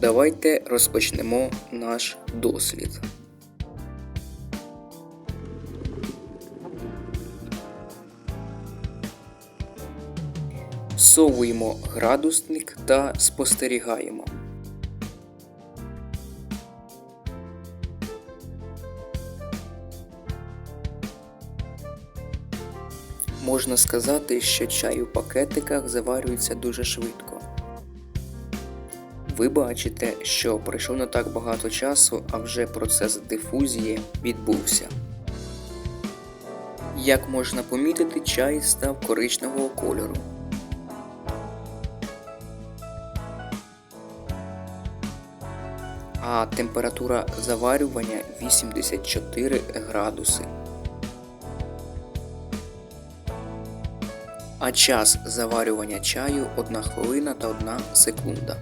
Давайте розпочнемо наш дослід. Всовуємо градусник та спостерігаємо. Можна сказати, що чай у пакетиках заварюється дуже швидко. Ви бачите, що пройшло не так багато часу, а вже процес дифузії відбувся. Як можна помітити, чай став коричневого кольору. А температура заварювання 84 градуси. А час заварювання чаю 1 хвилина та 1 секунда.